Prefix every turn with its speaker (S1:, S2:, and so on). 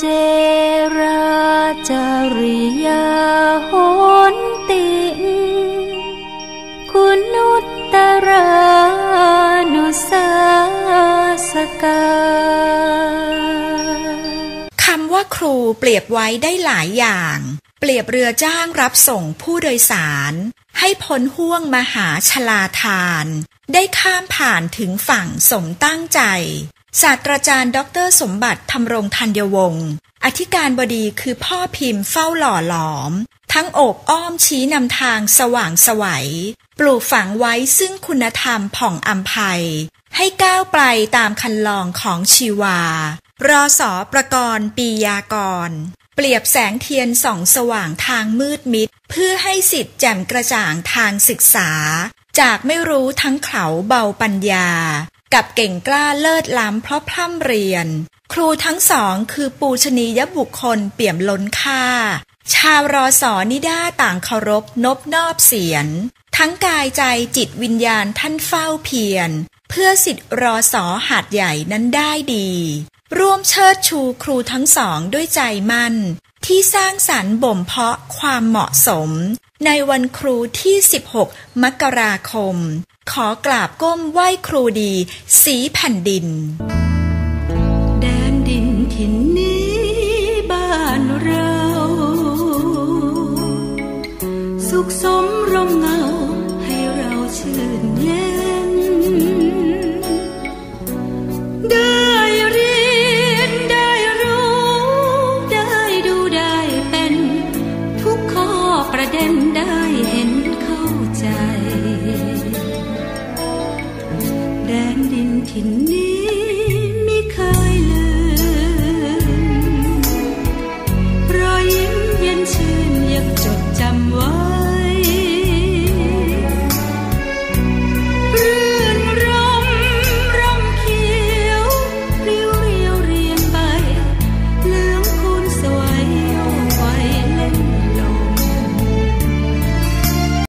S1: เจราจริยาหนติคุณุตตรานุสาสกา
S2: คำว่าครูเปรียบไว้ได้หลายอย่าง เปรียบเรือจ้างรับส่งผู้โดยสาร ให้พ้นห่วงมหาชลาทาน ได้ข้ามผ่านถึงฝั่งสมตั้งใจ ศาสตราจารย์ ดร สมบัติธรรมรงธัญวงศ์อธิการบดีคือพ่อพิมพ์เฝ้าหล่อหลอม ทั้งโอบอ้อมชี้นำทางสว่างสวัย ปลูกฝังไว้ซึ่งคุณธรรมผ่องอัมภัย ให้ก้าวไปตามคันลองของชีวา รอสอประกรณ์ปียากร เปรียบแสงเทียนส่องสว่างทางมืดมิด เพื่อให้สิทธิ์แจ่มกระจ่างทางศึกษา จากไม่รู้ทั้งเขาเบาปัญญา กับเก่งกล้าเลิศล้ำเพราะพร่ำเรียน ครูทั้งสองคือปูชนียบุคคลเปี่ยมล้นค่า ชาวรอสอนิด้าต่างเคารพนบนอบเสียน ทั้งกายใจจิตวิญญาณท่านเฝ้าเพียร เพื่อสิทธิรอสอหาดใหญ่นั้นได้ดี ร่วมเชิดชูครูทั้งสองด้วยใจมั่น ที่สร้างสรรค์บ่มเพาะความเหมาะสม ในวันครูที่ 16 มกราคม ขอกราบก้มไหว้ครูดีสีแผ่นดิน
S1: แดนดินถิ่นนี้บ้านเรา สุขสมร่มเงา 听你。